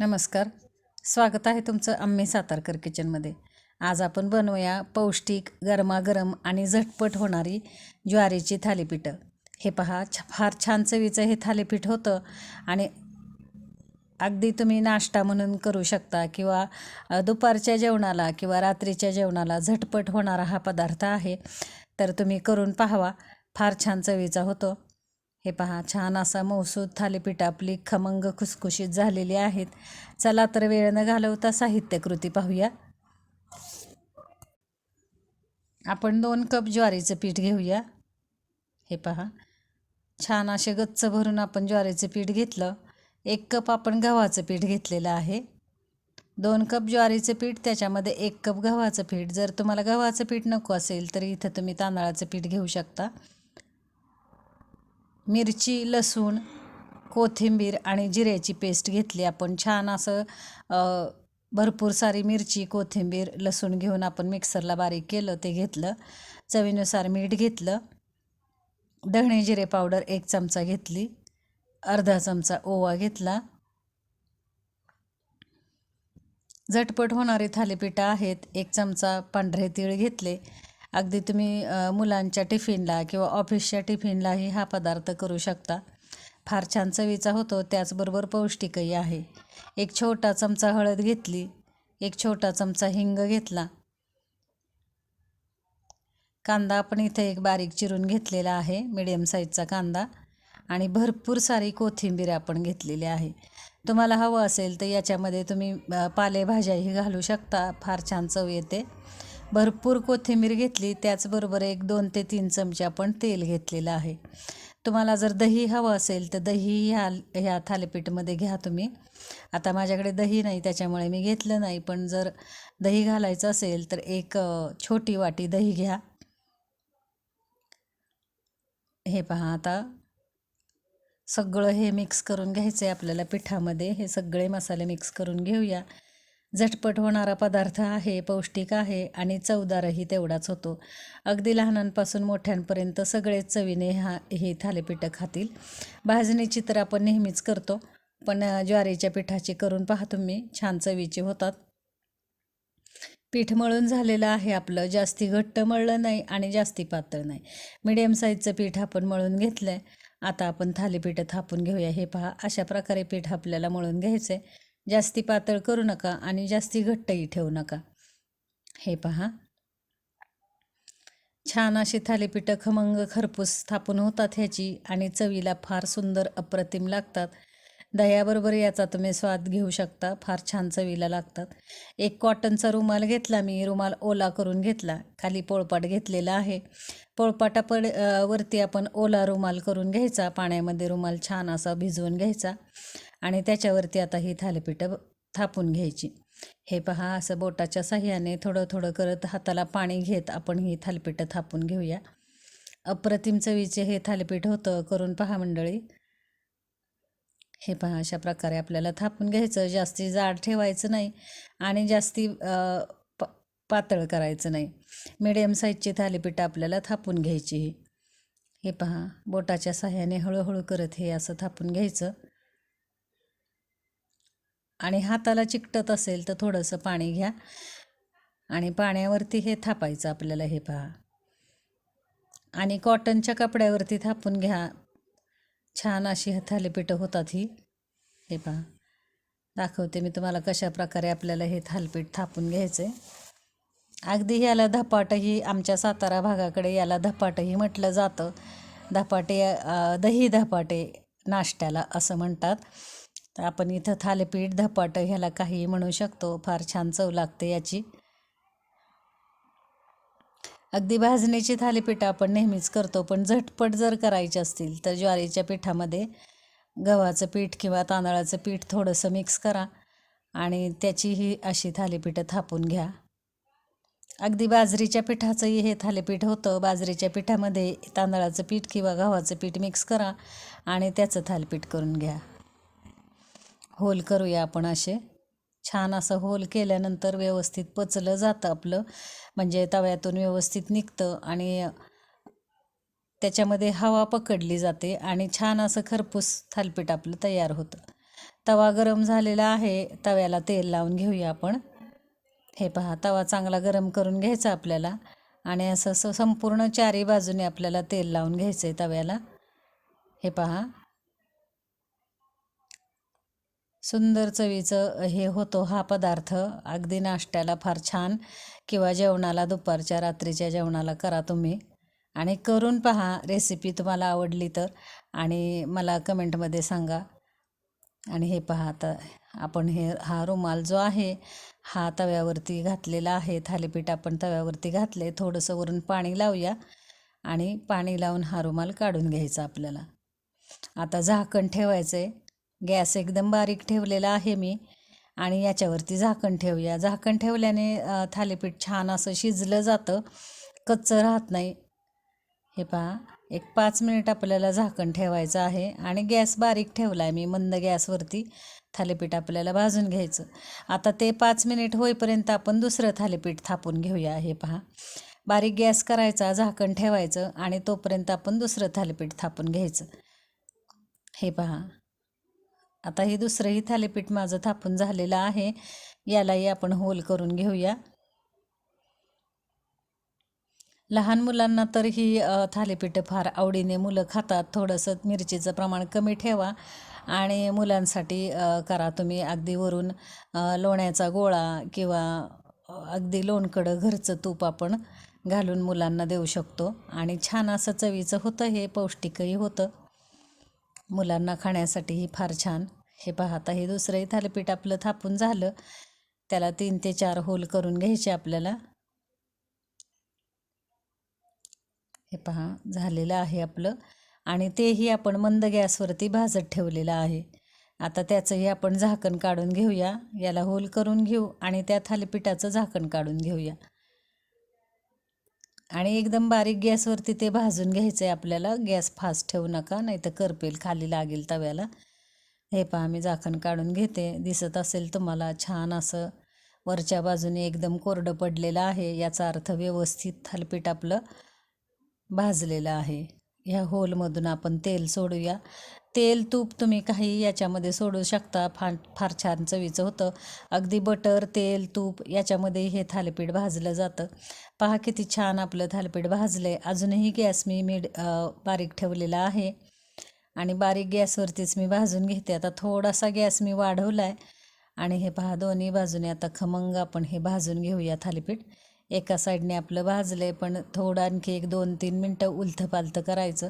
नमस्कार. स्वागत आहे तुमचं आम्ही सातारकर किचनमध्ये. आज आपण बनवूया पौष्टिक गरमागरम आणि झटपट होणारी ज्वारीची थालीपीठं. हे पहा छ फार छान चवीचं हे थालीपीठ होतं आणि अगदी तुम्ही नाश्ता म्हणून करू शकता किंवा दुपारच्या जेवणाला किंवा रात्रीच्या जेवणाला झटपट होणारा हा पदार्थ आहे. तर तुम्ही करून पाहावा. फार छान चवीचा होतो. हे पहा छान असा मौसूद थालीपीठ आपली खमंग खुसखुशीत झालेली आहेत. चला तर वेळ न घालवता साहित्यकृती पाहूया. आपण दोन कप ज्वारीचं पीठ घेऊया. हे पहा छान असे गच्च भरून आपण ज्वारीचं पीठ घेतलं. एक कप आपण गव्हाचं पीठ घेतलेलं आहे. दोन कप ज्वारीचं पीठ त्याच्यामध्ये एक कप गव्हाचं पीठ. जर तुम्हाला गव्हाचं पीठ नको असेल तर इथं तुम्ही तांदळाचं पीठ घेऊ शकता. मिरची लसूण कोथिंबीर आणि जिऱ्याची पेस्ट घेतली. आपण छान असं भरपूर सारी मिरची कोथिंबीर लसूण घेऊन आपण मिक्सरला बारीक केलं ते घेतलं. चवीनुसार मीठ घेतलं. धणे जिरे पावडर एक चमचा घेतली. अर्धा चमचा ओवा घेतला. झटपट होणारी थालीपीठं आहेत. एक चमचा पांढरे तीळ घेतले. अगदी तुम्ही मुलांच्या टिफिनला किंवा ऑफिसच्या टिफिनलाही हा पदार्थ करू शकता. फार छान चवीचा होतो त्याचबरोबर पौष्टिकही आहे. एक छोटा चमचा हळद घेतली एक छोटा चमचा हिंग घेतला. कांदा आपण इथे एक बारीक चिरून घेतलेला आहे मिडियम साईजचा कांदा. आणि भरपूर सारी कोथिंबीर आपण घेतलेली आहे. तुम्हाला हवं असेल तर याच्यामध्ये तुम्ही पालेभाज्याही घालू शकता. फार छान चव येते. भरपूर कोथिंबीर घेतली त्याचबरोबर एक दोन ते तीन चमचे आपण तेल घेतलेलं आहे. तुम्हाला जर दही हवं असेल तर दही ह्या ह्या थालीपीठमध्ये घ्या तुम्ही. आता माझ्याकडे दही नाही त्याच्यामुळे मी घेतलं नाही पण जर दही घालायचं असेल तर एक छोटी वाटी दही घ्या. हे पहा आता. सगळं हे मिक्स करून घ्यायचं आहे आपल्याला पिठामध्ये. हे सगळे मसाले मिक्स करून घेऊया. झटपट होणारा पदार्थ आहे पौष्टिक आहे आणि चवदारही तेवढाच होतो. अगदी लहानांपासून मोठ्यांपर्यंत सगळेच चवीने हा हे थालीपीठं खातील. भाजणीची तर आपण नेहमीच करतो पण ज्वारीच्या पिठाची करून पहा तुम्ही. छान चवीचे होतात. पीठ मळून झालेलं आहे आपलं. जास्ती घट्ट मळलं नाही आणि जास्ती पातळ नाही. मिडियम साईजचं पीठ आपण मळून घेतलं आहे आता आपण थालीपीठं थापून घेऊया. हे पहा अशा प्रकारे पीठ आपल्याला मळून घ्यायचं आहे जास्ती पातळ करू नका आणि जास्ती घट्टही ठेवू नका. हे पहा. छान अशी थालीपीठं खमंग खरपूस स्थापन होतात ह्याची आणि चवीला फार सुंदर अप्रतिम लागतात. दह्याबरोबर याचा तुम्ही स्वाद घेऊ शकता फार छान चवीला लागतात. एक कॉटनचा रुमाल घेतला मी रुमाल ओला करून घेतला खाली पोळपाट घेतलेला आहे. पोळपाटापड वरती आपण ओला रुमाल करून घ्यायचा पाण्यामध्ये रुमाल छान असा भिजवून घ्यायचा. आणि त्याच्यावरती आता ही थालीपीठं थापून घ्यायची. हे पहा असं बोटाच्या साह्याने थोडं थोडं करत हाताला पाणी घेत आपण ही थालीपीठं थापून घेऊया. अप्रतिम चवीचे हे थालीपीठ होतं करून पहा मंडळी. हे पहा अशा प्रकारे आपल्याला थापून घ्यायचं जास्ती जाड ठेवायचं नाही आणि जास्ती प पातळ करायचं नाही. मिडियम साईजची थालीपीठं आपल्याला थापून घ्यायची. ही हे पहा बोटाच्या साह्याने हळूहळू करत हे असं थापून घ्यायचं. आणि हाताला चिकटत असेल तर थोडंसं पाणी घ्या. आणि पाण्यावरती हे थापायचं आपल्याला हे पहा. आणि कॉटनच्या कपड्यावरती थापून घ्या. छान अशी थालीपीठं होतात ही. हे पहा. दाखवते मी तुम्हाला कशा प्रकारे आपल्याला हे थालपीठ थापून घ्यायचं आहे अगदी ह्याला धपाटही आमच्या सातारा भागाकडे याला धपाटही म्हटलं जातं. धपाटे दही धपाटे नाश्त्याला असं म्हणतात. तर आपण इथं थालीपीठ धपाटं ह्याला काहीही म्हणू शकतो. फार छान चव लागते याची. अगदी भाजणीची थालीपीठं आपण नेहमीच करतो पण झटपट जर करायची असतील तर ज्वारीच्या पिठामध्ये गव्हाचं पीठ किंवा तांदळाचं पीठ थोडंसं मिक्स करा आणि त्याची ही अशी थालीपीठं थापून घ्या. अगदी बाजरीच्या पिठाचंही हे थालीपीठ होतं. बाजरीच्या पिठामध्ये तांदळाचं पीठ किंवा गव्हाचं पीठ मिक्स करा आणि त्याचं थालीपीठ करून घ्या. होल करूया आपण असे. छान असं होल केल्यानंतर व्यवस्थित पचलं जातं आपलं. म्हणजे तव्यातून व्यवस्थित निघतं आणि त्याच्यामध्ये हवा पकडली जाते आणि छान असं खरपूस थालपीठ आपलं तयार होतं. तवा गरम झालेला आहे. तव्याला तेल लावून घेऊया आपण. हे पहा तवा चांगला गरम करून घ्यायचा आपल्याला. आणि असं संपूर्ण चारी बाजूने आपल्याला तेल लावून घ्यायचं आहे तव्याला. हे पहा सुंदर चवीचं हे होतो हा पदार्थ. अगदी नाश्त्याला फार छान किंवा जेवणाला दुपारच्या रात्रीच्या जेवणाला करा तुम्ही. आणि करून पहा रेसिपी तुम्हाला आवडली तर. आणि मला कमेंटमध्ये सांगा. आणि हे पहा आता आपण हे हा रुमाल जो आहे हा तव्यावरती घातलेला आहे. थालीपीठ आपण तव्यावरती घातले थोडंसं वरून पाणी लावूया. आणि पाणी लावून हा रुमाल काढून घ्यायचा आपल्याला. आता झाकण ठेवायचं आहे गॅस एकदम बारीक ठेवलेला आहे मी आणि याच्यावरती झाकण ठेवूया. झाकण ठेवल्याने थालीपीठ छान असं शिजलं जातं. कच्चं राहत नाही. हे पहा एक पाच मिनिट आपल्याला झाकण ठेवायचं आहे आणि गॅस बारीक ठेवला आहे मी मंद गॅसवरती. थालीपीठ आपल्याला भाजून घ्यायचं. आता ते पाच मिनिट होईपर्यंत आपण दुसरं थालीपीठ थापून घेऊया. हे पहा बारीक गॅस करायचा झाकण ठेवायचं आणि तोपर्यंत आपण दुसरं थालीपीठ थापून घ्यायचं. हे पहा आता हे दुसरंही थालीपीठ माझं थापून झालेलं आहे. यालाही आपण होल करून घेऊया. लहान मुलांना तर ही थालीपीठ थालीपीठं फार आवडीने मुलं खातात. थोडंसं मिरचीचं प्रमाण कमी ठेवा आणि मुलांसाठी करा तुम्ही अगदी वरून लोण्याचा गोळा किंवा अगदी लोणकडं घरचं तूप आपण घालून मुलांना देऊ शकतो. आणि छान असं चवीचं होतं हे पौष्टिकही होतं. मुलांना खाण्यासाठीही फार छान. हे पाहता हे दुसरंही थालीपीठ आपलं थापून झालं. त्याला तीन ते चार होल करून घ्यायचे आपल्याला. हे पहा झालेलं आहे आपलं. आणि तेही आपण मंद गॅसवरती भाजत ठेवलेलं आहे. आता त्याचंही आपण झाकण काढून घेऊया. याला होल करून घेऊ आणि त्या थालीपीठाचं झाकण काढून घेऊया. आणि एकदम बारीक गॅसवरती ते भाजून घ्यायचं आहे आपल्याला. गॅस फास्ट ठेवू नका नाही तर करपेल खाली लागेल तव्याला. हे पहा मी झाकण काढून घेते. दिसत असेल तुम्हाला छान असं वरच्या बाजूने एकदम कोरडं पडलेलं आहे. याचा अर्थ व्यवस्थित थालपीठ आपलं भाजलेलं आहे. ह्या होलमधून आपण तेल सोडूया. तेल तूप तुम्ही काही याच्यामध्ये सोडू शकता. फार फार छान चवीचं होतं. अगदी बटर तेल तूप याच्यामध्ये हे थालीपीठ भाजलं जातं. पहा किती छान आपलं थालीपीठ भाजलं आहे अजूनही गॅस मी मीड बारीक ठेवलेला आहे. आणि बारीक गॅसवरतीच मी भाजून घेते. आता थोडासा गॅस मी वाढवला आहे आणि हे पहा दोन्ही बाजूने आता खमंग आपण हे भाजून घेऊया थालीपीठ. एका साईडने आपलं भाजलं आहे पण थोडं आणखी एक दोन तीन मिनटं उलथं पालथं करायचं.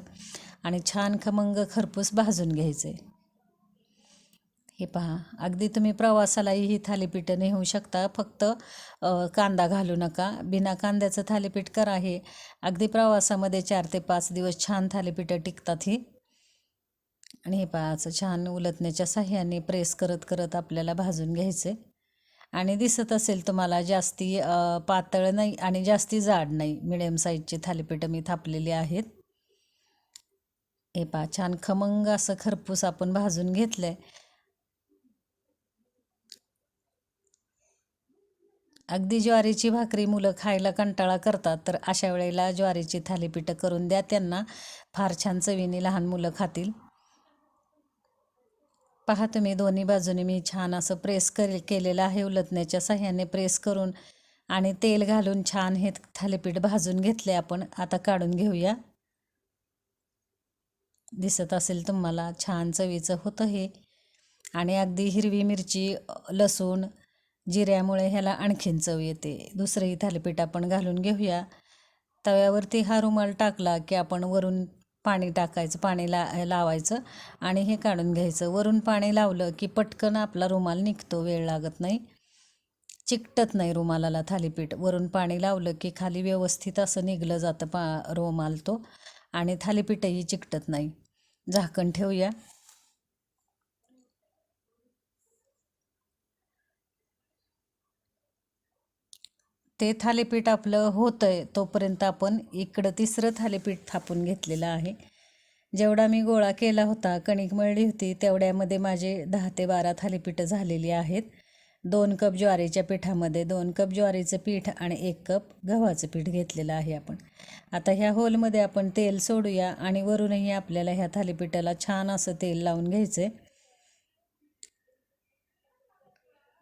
आणि छान खमंग खरपूस भाजून घ्यायचं आहे हे पहा अगदी तुम्ही प्रवासालाही ही थालीपीठं नेऊ शकता. फक्त कांदा घालू नका. बिना कांद्याचं थालीपीठ करा हे. अगदी प्रवासामध्ये चार ते पाच दिवस छान थालीपीठं टिकतात ही. आणि हे पहा असं छान उलटण्याच्या साह्याने प्रेस करत करत आपल्याला भाजून घ्यायचे. आणि दिसत असेल तुम्हाला जास्ती पातळ नाही आणि जास्ती जाड नाही. मिडियम साईजची थालीपीठं मी थापलेली आहेत. हे पहा छान खमंग असं खरपूस आपण भाजून घेतलं आहे अगदी ज्वारीची भाकरी मुलं खायला कंटाळा करतात तर अशा वेळेला ज्वारीची थालीपीठं करून द्या त्यांना फार छान चवीने लहान मुलं खातील. पहा तुम्ही दोन्ही बाजूने मी छान असं प्रेस कर केलेलं आहे उलटण्याच्या साह्याने प्रेस करून आणि तेल घालून छान हे थालीपीठ भाजून घेतले आपण. आता काढून घेऊया. दिसत असेल तुम्हाला छान चवीचं होतं हे. आणि अगदी हिरवी मिरची लसूण जिऱ्यामुळे ह्याला आणखीन चव येते. दुसरंही थालीपीठ आपण घालून घेऊया. तव्यावरती हा रुमाल टाकला की आपण वरून पाणी टाकायचं पाणी ला लावायचं आणि हे काढून घ्यायचं. वरून पाणी लावलं की पटकन आपला रुमाल निघतो वेळ लागत नाही. चिकटत नाही रुमालाला थालीपीठ. वरून पाणी लावलं की खाली व्यवस्थित असं निघलं जातं पा रुमाल तो आणि थालीपीठही चिकटत नाही. झाकण ठेवूया. ते थालीपीठ आपलं होतं आहे तोपर्यंत आपण इकडं तिसरं थालीपीठ थापून घेतलेलं आहे. जेवढा मी गोळा केला होता कणिक मळली होती तेवढ्यामध्ये माझे दहा ते बारा थालीपीठं झालेली आहेत. दोन कप ज्वारीच्या पिठामध्ये दोन कप ज्वारीचं पीठ आणि एक कप गव्हाचं पीठ घेतलेलं आहे आपण. आता ह्या होलमध्ये आपण तेल सोडूया आणि वरूनही आपल्याला ह्या थालीपीठाला छान असं तेल लावून घ्यायचं आहे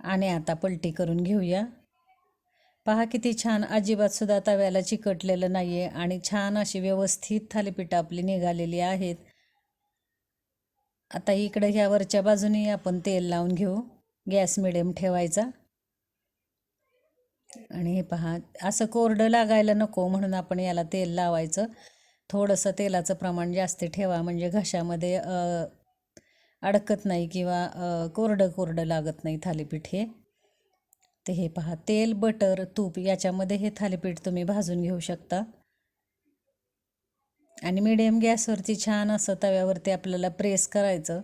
आणि आता पलटी करून घेऊया. पहा किती छान अजिबात सुद्धा तव्याला चिकटलेलं नाही आहे आणि छान अशी व्यवस्थित थालीपीठं आपली निघालेली आहेत. आता इकडं ह्या वरच्या बाजूने आपण तेल लावून घेऊ. गॅस मिडियम ठेवायचा. आणि हे पहा असं कोरडं लागायला नको म्हणून आपण याला तेल लावायचं. थोडंसं तेलाचं प्रमाण जास्त ठेवा म्हणजे घशामध्ये अडकत नाही किंवा कोरडं कोरडं लागत नाही थालीपीठ हे. ते हे पहा तेल बटर तूप याच्यामध्ये हे थालीपीठ तुम्ही भाजून घेऊ शकता. आणि मिडियम गॅसवरती छान असं तव्यावरती आपल्याला प्रेस करायचं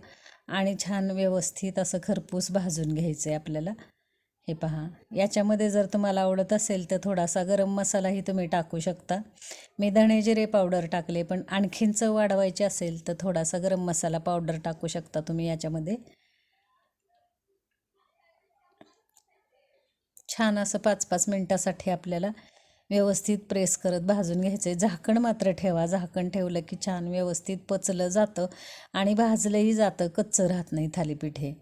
आणि छान व्यवस्थित असं खरपूस भाजून घ्यायचं आहे आपल्याला. हे पहा याच्यामध्ये जर तुम्हाला आवडत असेल तर थोडासा गरम मसालाही तुम्ही टाकू शकता. मी धणे जिरे पावडर टाकले पण आणखीन चव वाढवायची असेल तर थोडासा गरम मसाला पावडर टाकू शकता तुम्ही याच्यामध्ये. छान असं पाच पाच मिनटासाठी आपल्याला व्यवस्थित प्रेस करत भाजून घ्यायचं आहे झाकण मात्र ठेवा. झाकण ठेवलं की छान व्यवस्थित पचलं जातं आणि भाजलंही जातं. कच्चं राहत नाही थालीपीठ हे.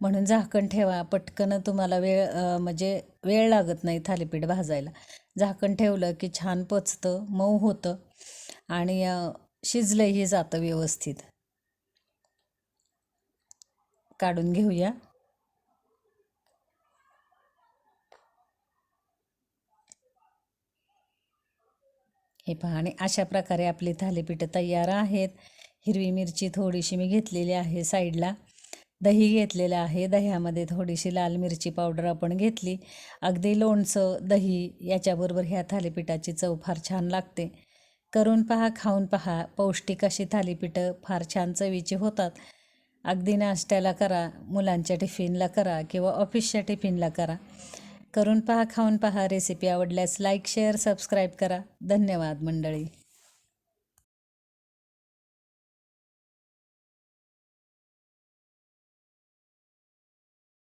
म्हणून झाकण ठेवा. पटकन तुम्हाला वेळ म्हणजे वेळ लागत नाही थालीपीठ भाजायला. झाकण ठेवलं की छान पचतं मऊ होतं आणि शिजलंही जातं व्यवस्थित. काढून घेऊया. हे पहा. आणि अशा प्रकारे आपली थालीपीठं तयार आहेत. हिरवी मिरची थोडीशी मी घेतलेली आहे साईडला. दही घेतलेलं आहे. दह्यामध्ये थोडीशी लाल मिरची पावडर आपण घेतली. अगदी लोणचं दही याच्याबरोबर ह्या थालीपीठाची चव फार छान लागते. करून पहा खाऊन पहा. पौष्टिक अशी थालीपीठं फार छान चवीची होतात. अगदी नाश्त्याला करा मुलांच्या टिफिनला करा किंवा ऑफिसच्या टिफिनला करा. करून पहा खाऊन पहा रेसिपी आवडल्यास लाईक शेअर सबस्क्राईब करा. धन्यवाद मंडळी.